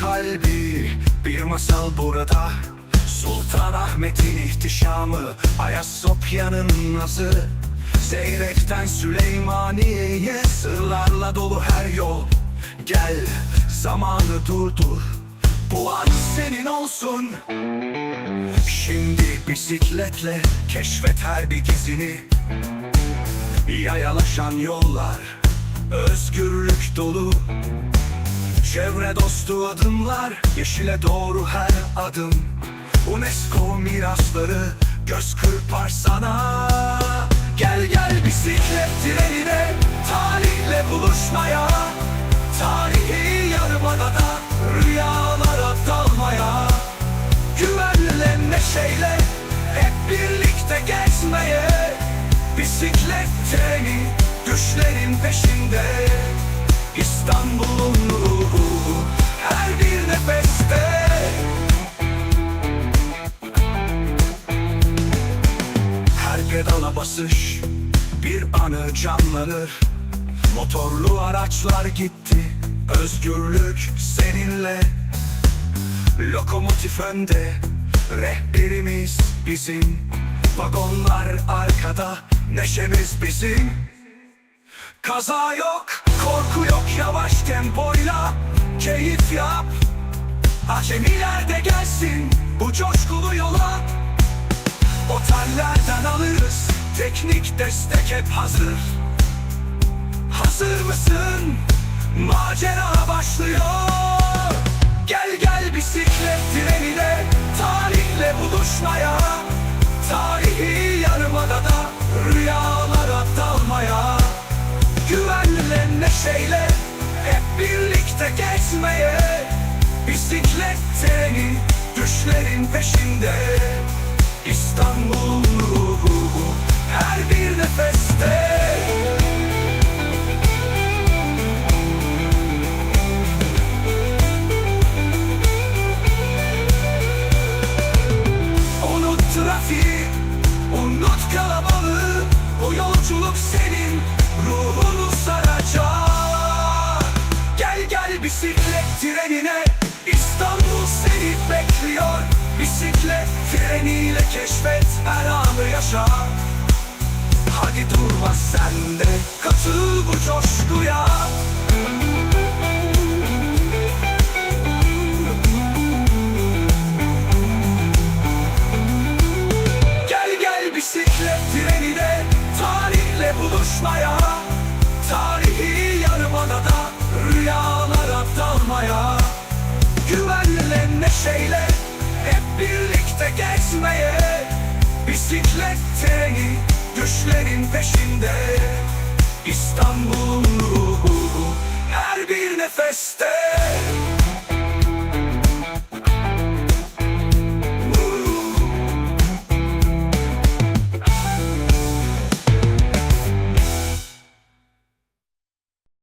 kal burada. Sultanahmet'in ihtişamı Ayasofya'nın nazı. Zeyrek'ten Süleymaniye'ye Sırlarla dolu her yol. Gel zamanı durdur. Bu an senin olsun. Şimdi bisikletle keşfet her bir gizini Yayalaşan yollar Özgürlük dolu Çevre dostu adımlar Yeşile doğru her adım. UNESCO mirasları Göz kırpar sana. Gel gel bisiklet trenine Tarihle buluşmaya. Tarihi yarımadada Rüyalara dalmaya. Güvenle neşeyle Hep birlikte gezmeye. Bisiklet treni Düşlerin peşinde pedala basış Bir anı canlanır. Motorlu araçlar gitti Özgürlük seninle. Lokomotif önde Rehberimiz bizim. Vagonlar arkada Neşemiz bizim. Kaza yok, korku yok Yavaş tempoyla Keyif yap. Acemiler de gelsin Bu yola Otellerden alırız. Teknik destek hep hazır. Hazır mısın? Macera başlıyor. Gel gel bisiklet trenine Tarihle buluşmaya. Tarihi yarımadada Rüyalara dalmaya. Güvenle neşeyle Hep birlikte gezmeye. Bisiklet treni Düşlerin peşinde İstanbul'un ruhu Her bir nefeste. Unut trafiği, unut kalabalığı Bu yolculuk senin ruhunu saracak. Gel gel bisiklet trenine Bisiklet treniyle keşfet her anı yaşa. Hadi durma sen de katıl bu coşkuya. Gel gel bisiklet trenine Tarihle buluşmaya Bisiklet treni Düşlerin peşinde. İstanbul'un ruhu Her bir nefeste